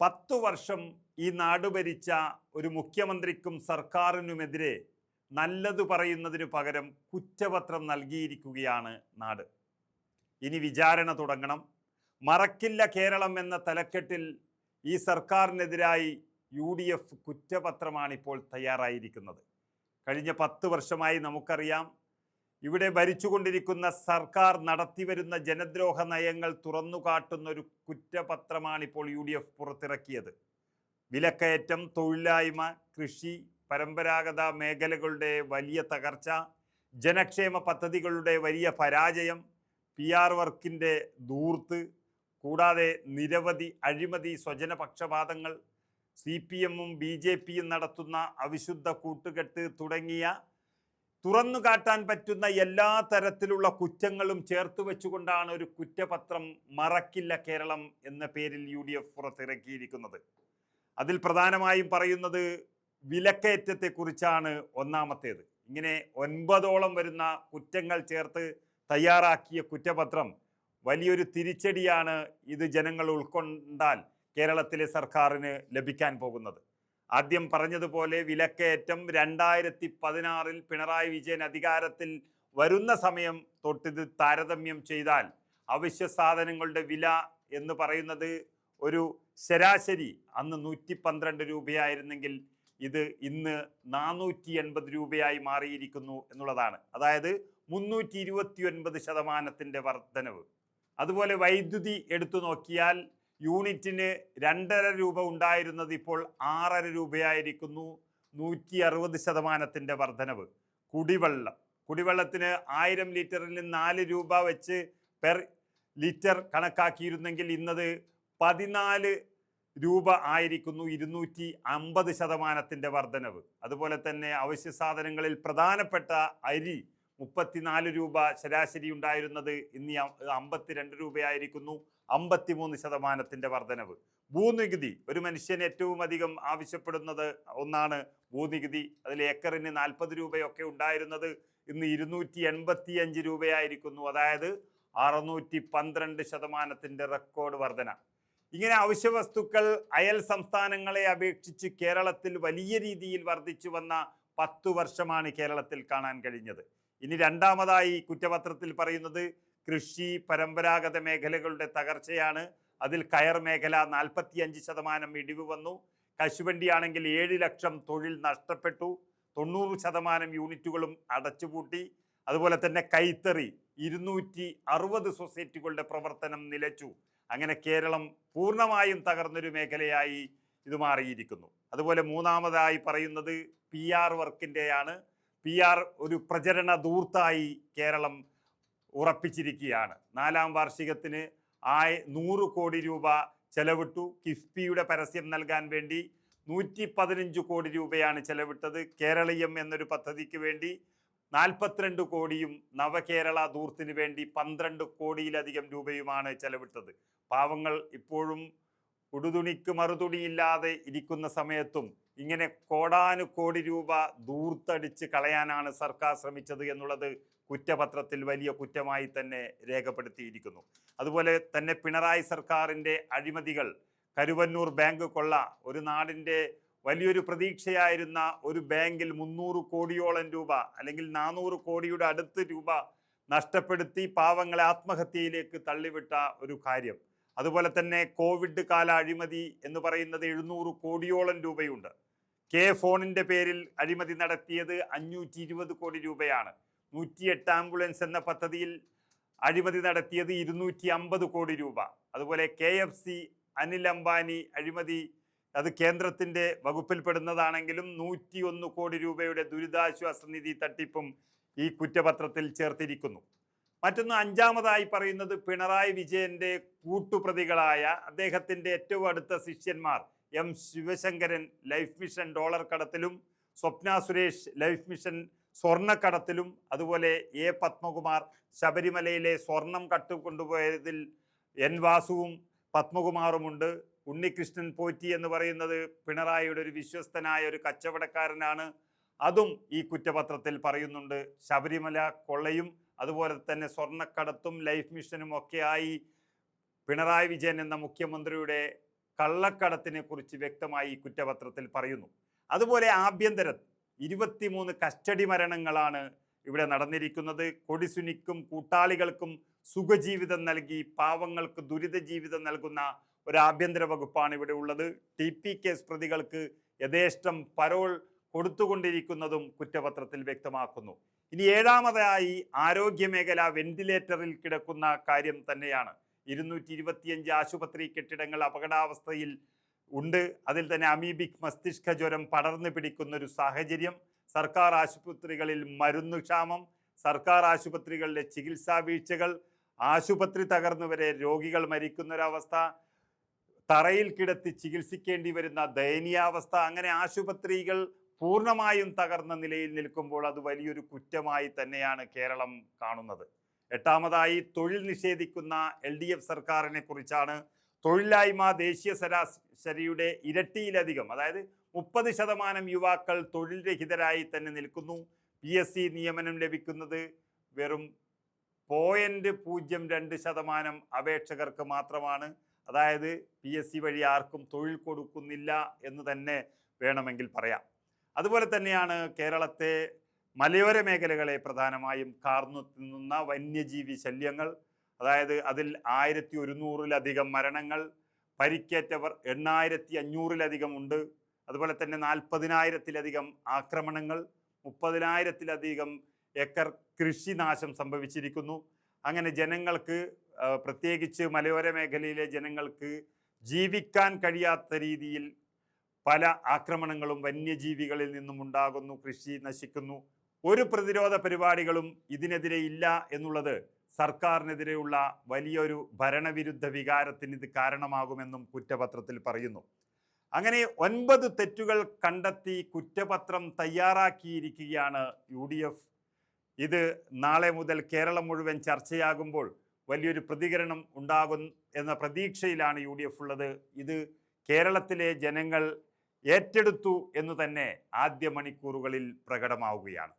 പത്തു വർഷം ഈ നാട് ഭരിച്ച ഒരു മുഖ്യമന്ത്രിക്കും സർക്കാരിനുമെതിരെ നല്ലതു പറയുന്നതിനു പകരം കുറ്റപത്രം നൽകിയിരിക്കുകയാണ് നാട്. ഇനി വിചാരണ തുടങ്ങണം. മറക്കില്ല കേരളം എന്ന തലക്കെട്ടിൽ ഈ സർക്കാരിനെതിരായി യു ഡി എഫ് കുറ്റപത്രമാണ് ഇപ്പോൾ തയ്യാറായിരിക്കുന്നത്. കഴിഞ്ഞ പത്ത് വർഷമായി നമുക്കറിയാം ഇവിടെ ഭരിച്ചുകൊണ്ടിരിക്കുന്ന സർക്കാർ നടത്തിവരുന്ന ജനദ്രോഹ നയങ്ങൾ തുറന്നു കാട്ടുന്ന ഒരു കുറ്റപത്രമാണ് ഇപ്പോൾ യു ഡി എഫ് പുറത്തിറക്കിയത്. വിലക്കയറ്റം തൊഴിലായ്മ കൃഷി പരമ്പരാഗത മേഖലകളുടെ വലിയ തകർച്ച ജനക്ഷേമ പദ്ധതികളുടെ വലിയ പരാജയം പി ആർ വർക്കിന്റെ ദൂർത്ത് കൂടാതെ നിരവധി അഴിമതി സ്വജനപക്ഷപാതങ്ങൾ സി പി എമ്മും ബി ജെ പിയും നടത്തുന്ന അവിശുദ്ധ കൂട്ടുകെട്ട് തുടങ്ങിയ തുറന്നു കാട്ടാൻ പറ്റുന്ന എല്ലാ തരത്തിലുള്ള കുറ്റങ്ങളും ചേർത്ത് വെച്ചുകൊണ്ടാണ് ഒരു കുറ്റപത്രം മറക്കില്ല കേരളം എന്ന പേരിൽ യു ഡി എഫ് പുറത്തിറക്കിയിരിക്കുന്നത്. അതിൽ പ്രധാനമായും പറയുന്നത് വിലക്കയറ്റത്തെക്കുറിച്ചാണ് ഒന്നാമത്തേത്. ഇങ്ങനെ ഒൻപതോളം വരുന്ന കുറ്റങ്ങൾ ചേർത്ത് തയ്യാറാക്കിയ കുറ്റപത്രം വലിയൊരു തിരിച്ചടിയാണ് ഇത് ജനങ്ങൾ ഉൾക്കൊണ്ടാൽ കേരളത്തിലെ സർക്കാരിന് ലഭിക്കാൻ പോകുന്നത്. ആദ്യം പറഞ്ഞതുപോലെ വിലക്കയറ്റം രണ്ടായിരത്തി പതിനാറിൽ പിണറായി വിജയൻ അധികാരത്തിൽ വരുന്ന സമയം തൊട്ടിത് താരതമ്യം ചെയ്താൽ അവശ്യ സാധനങ്ങളുടെ വില എന്ന് പറയുന്നത് ഒരു ശരാശരി അന്ന് നൂറ്റി പന്ത്രണ്ട് രൂപയായിരുന്നെങ്കിൽ ഇത് ഇന്ന് നാനൂറ്റി എൺപത് രൂപയായി മാറിയിരിക്കുന്നു എന്നുള്ളതാണ്. അതായത് മുന്നൂറ്റി ഇരുപത്തി ഒൻപത് ശതമാനത്തിന്റെ വർധനവ്. അതുപോലെ വൈദ്യുതി എടുത്തു നോക്കിയാൽ യൂണിറ്റിന് രണ്ടര രൂപ ഉണ്ടായിരുന്നത് ഇപ്പോൾ ആറര രൂപയായിരിക്കുന്നു. നൂറ്റി അറുപത് ശതമാനത്തിന്റെ വർധനവ്. കുടിവെള്ളം. കുടിവെള്ളത്തിന് ആയിരം ലിറ്ററിൽ നാല് രൂപ വെച്ച് പെർ ലിറ്റർ കണക്കാക്കിയിരുന്നെങ്കിൽ ഇന്നത് പതിനാല് രൂപ ആയിരിക്കുന്നു. ഇരുന്നൂറ്റി അമ്പത് ശതമാനത്തിന്റെ വർധനവ്. അതുപോലെ തന്നെ അവശ്യ സാധനങ്ങളിൽ പ്രധാനപ്പെട്ട അരി മുപ്പത്തിനാല് രൂപ ശരാശരി ഉണ്ടായിരുന്നത് ഇന്ന് അമ്പത്തിരണ്ട് രൂപയായിരിക്കുന്നു. അമ്പത്തിമൂന്ന് ശതമാനത്തിന്റെ വർധനവ്. ഭൂനികുതി. ഒരു മനുഷ്യൻ ഏറ്റവും അധികം ആവശ്യപ്പെടുന്നത് ഒന്നാണ് ഭൂനികുതി. അതിൽ ഏക്കറിന് നാൽപ്പത് രൂപയൊക്കെ ഉണ്ടായിരുന്നത് ഇന്ന് ഇരുന്നൂറ്റി എൺപത്തി അഞ്ച് രൂപയായിരിക്കുന്നു. അതായത് അറുന്നൂറ്റി പന്ത്രണ്ട് ശതമാനത്തിന്റെ റെക്കോർഡ് വർധന. ഇങ്ങനെ അവശ്യ വസ്തുക്കൾ അയൽ സംസ്ഥാനങ്ങളെ അപേക്ഷിച്ച് കേരളത്തിൽ വലിയ രീതിയിൽ വർദ്ധിച്ചു വന്ന പത്തു വർഷമാണ് കേരളത്തിൽ കാണാൻ കഴിഞ്ഞത്. ഇനി രണ്ടാമതായി കുറ്റപത്രത്തിൽ പറയുന്നത് കൃഷി പരമ്പരാഗത മേഖലകളുടെ തകർച്ചയാണ്. അതിൽ കയർ മേഖല നാൽപ്പത്തിയഞ്ച് ശതമാനം ഇടിവ് വന്നു. കശുവണ്ടിയാണെങ്കിൽ ഏഴ് ലക്ഷം തൊഴിൽ നഷ്ടപ്പെട്ടു. തൊണ്ണൂറ് ശതമാനം യൂണിറ്റുകളും അടച്ചുപൂട്ടി. അതുപോലെ തന്നെ കൈത്തറി ഇരുന്നൂറ്റി അറുപത് സൊസൈറ്റികളുടെ പ്രവർത്തനം നിലച്ചു. അങ്ങനെ കേരളം പൂർണമായും തകർന്നൊരു മേഖലയായി ഇത് മാറിയിരിക്കുന്നു. അതുപോലെ മൂന്നാമതായി പറയുന്നത് പി ആർ വർക്കിന്റെയാണ്. പി ആർ ഒരു പ്രചരണ ദൂർത്തായി കേരളം ഉറപ്പിച്ചിരിക്കുകയാണ്. നാലാം വാർഷികത്തിന് ആയി നൂറ് കോടി രൂപ ചെലവിട്ടു. കിഫ്ബിയുടെ പരസ്യം നൽകാൻ വേണ്ടി നൂറ്റി പതിനഞ്ച് കോടി രൂപയാണ് ചെലവിട്ടത് കേരളീയം എന്നൊരു പദ്ധതിക്ക് വേണ്ടി. നാൽപ്പത്തിരണ്ട് കോടിയും നവകേരള ദൂർത്തിന് വേണ്ടി പന്ത്രണ്ട് കോടിയിലധികം രൂപയുമാണ് ചെലവിട്ടത്. പാവങ്ങൾ ഇപ്പോഴും ഉടുതുണിക്ക് മറുതുണിയില്ലാതെ ഇരിക്കുന്ന സമയത്തും ഇങ്ങനെ കോടാനുകോടി രൂപ ദൂർത്തടിച്ച് കളയാനാണ് സർക്കാർ ശ്രമിച്ചത് എന്നുള്ളത് കുറ്റപത്രത്തിൽ വലിയ കുറ്റമായി തന്നെ രേഖപ്പെടുത്തിയിരിക്കുന്നു. അതുപോലെ തന്നെ പിണറായി സർക്കാരിന്റെ അഴിമതികൾ കരുവന്നൂർ ബാങ്ക് കൊള്ള ഒരു നാടിന്റെ വലിയൊരു പ്രതീക്ഷയായിരുന്ന ഒരു ബാങ്കിൽ മുന്നൂറ് കോടിയോളം രൂപ അല്ലെങ്കിൽ നാനൂറ് കോടിയുടെ അടുത്ത് രൂപ നഷ്ടപ്പെടുത്തി പാവങ്ങളെ ആത്മഹത്യയിലേക്ക് തള്ളിവിട്ട ഒരു കാര്യം. അതുപോലെ തന്നെ കോവിഡ് കാല അഴിമതി എന്ന് പറയുന്നത് എഴുന്നൂറ് കോടിയോളം രൂപയുണ്ട്. കെ ഫോണിന്റെ പേരിൽ അഴിമതി നടത്തിയത് അഞ്ഞൂറ്റി ഇരുപത് കോടി രൂപയാണ്. നൂറ്റിയെട്ട് ആംബുലൻസ് എന്ന പദ്ധതിയിൽ അഴിമതി നടത്തിയത് ഇരുന്നൂറ്റി അമ്പത് കോടി രൂപ. അതുപോലെ K F C Anil Ambani അഴിമതി അത് കേന്ദ്രത്തിന്റെ വകുപ്പിൽപ്പെടുന്നതാണെങ്കിലും നൂറ്റി ഒന്ന് കോടി രൂപയുടെ ദുരിതാശ്വാസ നിധി തട്ടിപ്പും ഈ കുറ്റപത്രത്തിൽ ചേർത്തിരിക്കുന്നു. മറ്റൊന്ന് അഞ്ചാമതായി പറയുന്നത് പിണറായി വിജയന്റെ കൂട്ടുപ്രതികളായ അദ്ദേഹത്തിന്റെ ഏറ്റവും അടുത്ത ശിഷ്യന്മാർ M Sivasankaran life mission dollar കടത്തിലും Swapna Suresh life mission സ്വർണക്കടത്തിലും അതുപോലെ എ പത്മകുമാർ ശബരിമലയിലെ സ്വർണം കട്ടുകൊണ്ടുപോയതിൽ എൻ വാസുവും പത്മകുമാറുമുണ്ട് ഉണ്ണികൃഷ്ണൻ പോറ്റി എന്ന് പറയുന്നത് പിണറായിയുടെ ഒരു വിശ്വസ്തനായ ഒരു കച്ചവടക്കാരനാണ്. അതും ഈ കുറ്റപത്രത്തിൽ പറയുന്നുണ്ട്. ശബരിമല കൊള്ളയും അതുപോലെ തന്നെ സ്വർണക്കടത്തും ലൈഫ് മിഷനും ഒക്കെയായി പിണറായി വിജയൻ എന്ന മുഖ്യമന്ത്രിയുടെ കള്ളക്കടത്തിനെ കുറിച്ച് വ്യക്തമായി കുറ്റപത്രത്തിൽ പറയുന്നു. അതുപോലെ ആഭ്യന്തര ഇരുപത്തിമൂന്ന് കസ്റ്റഡി മരണങ്ങളാണ് ഇവിടെ നടന്നിരിക്കുന്നത്. കൊടിസുനിക്കും കൂട്ടാളികൾക്കും സുഖജീവിതം നൽകി പാവങ്ങൾക്ക് ദുരിത ജീവിതം നൽകുന്ന ഒരു ആഭ്യന്തര വകുപ്പാണ് ഇവിടെ ഉള്ളത്. ടി പി കേസ് പ്രതികൾക്ക് യഥേഷ്ടം പരോൾ കൊടുത്തുകൊണ്ടിരിക്കുന്നതും കുറ്റപത്രത്തിൽ വ്യക്തമാക്കുന്നു. ഇനി ഏഴാമതായി ആരോഗ്യ മേഖല വെന്റിലേറ്ററിൽ കിടക്കുന്ന കാര്യം തന്നെയാണ്. ഇരുന്നൂറ്റി ഇരുപത്തിയഞ്ച് ആശുപത്രി കെട്ടിടങ്ങൾ അപകടാവസ്ഥയിൽ ഉണ്ട്. അതിൽ തന്നെ അമീബിക് മസ്തിഷ്ക ജ്വരം പടർന്നു പിടിക്കുന്ന ഒരു സാഹചര്യം. സർക്കാർ ആശുപത്രികളിൽ മരുന്ന് ക്ഷാമം സർക്കാർ ആശുപത്രികളിലെ ചികിത്സാ വീഴ്ചകൾ ആശുപത്രി തകർന്നു വരെ രോഗികൾ മരിക്കുന്നൊരവസ്ഥ തറയിൽ കിടത്തി ചികിത്സിക്കേണ്ടി വരുന്ന ദയനീയാവസ്ഥ അങ്ങനെ ആശുപത്രികൾ പൂർണമായും തകർന്ന നിലയിൽ നിൽക്കുമ്പോൾ അത് വലിയൊരു കുറ്റമായി തന്നെയാണ് കേരളം കാണുന്നത്. എട്ടാമതായി തൊഴിൽ നിഷേധിക്കുന്ന എൽ ഡി എഫ് സർക്കാരിനെ കുറിച്ചാണ് തൊഴിലില്ലായ്മ ദേശീയ ശരാശരിയുടെ ഇരട്ടിയിലധികം അതായത് മുപ്പത് ശതമാനം യുവാക്കൾ തൊഴിൽ രഹിതരായി തന്നെ നിൽക്കുന്നു. പി എസ് സി നിയമനം ലഭിക്കുന്നത് വെറും പോയിന്റ് പൂജ്യം രണ്ട് ശതമാനം അപേക്ഷകർക്ക് മാത്രമാണ്. അതായത് പി എസ് സി വഴി ആർക്കും തൊഴിൽ കൊടുക്കുന്നില്ല എന്ന് തന്നെ വേണമെങ്കിൽ പറയാം. അതുപോലെ തന്നെയാണ് കേരളത്തെ മലയോര മേഖലകളെ പ്രധാനമായും കാർന്നു തിന്നുന്ന വന്യജീവി ശല്യങ്ങൾ അതായത് അതിൽ ആയിരത്തി ഒരുന്നൂറിലധികം മരണങ്ങൾ പരിക്കേറ്റവർ എണ്ണായിരത്തി അഞ്ഞൂറിലധികം ഉണ്ട്. അതുപോലെ തന്നെ നാൽപ്പതിനായിരത്തിലധികം ആക്രമണങ്ങൾ മുപ്പതിനായിരത്തിലധികം ഏക്കർ കൃഷിനാശം സംഭവിച്ചിരിക്കുന്നു. അങ്ങനെ ജനങ്ങൾക്ക് പ്രത്യേകിച്ച് മലയോര മേഖലയിലെ ജനങ്ങൾക്ക് ജീവിക്കാൻ കഴിയാത്ത രീതിയിൽ പല ആക്രമണങ്ങളും വന്യജീവികളിൽ നിന്നും ഉണ്ടാകുന്നു കൃഷി നശിക്കുന്നു. ഒരു പ്രതിരോധ പരിപാടികളും ഇതിനെതിരെ ഇല്ല എന്നുള്ളത് സർക്കാരിനെതിരെയുള്ള വലിയൊരു ഭരണവിരുദ്ധ വികാരത്തിന് ഇത് കാരണമാകുമെന്നും കുറ്റപത്രത്തിൽ പറയുന്നു. അങ്ങനെ ഒൻപത് തെറ്റുകൾ കണ്ടെത്തി കുറ്റപത്രം തയ്യാറാക്കിയിരിക്കുകയാണ് യു ഡി എഫ് ഇത് നാളെ മുതൽ കേരളം മുഴുവൻ ചർച്ചയാകുമ്പോൾ വലിയൊരു പ്രതികരണം ഉണ്ടാകും എന്ന പ്രതീക്ഷയിലാണ് യു ഡി എഫ് ഉള്ളത്. ഇത് കേരളത്തിലെ ജനങ്ങൾ ഏറ്റെടുത്തു എന്ന് തന്നെ ആദ്യ മണിക്കൂറുകളിൽ പ്രകടമാവുകയാണ്.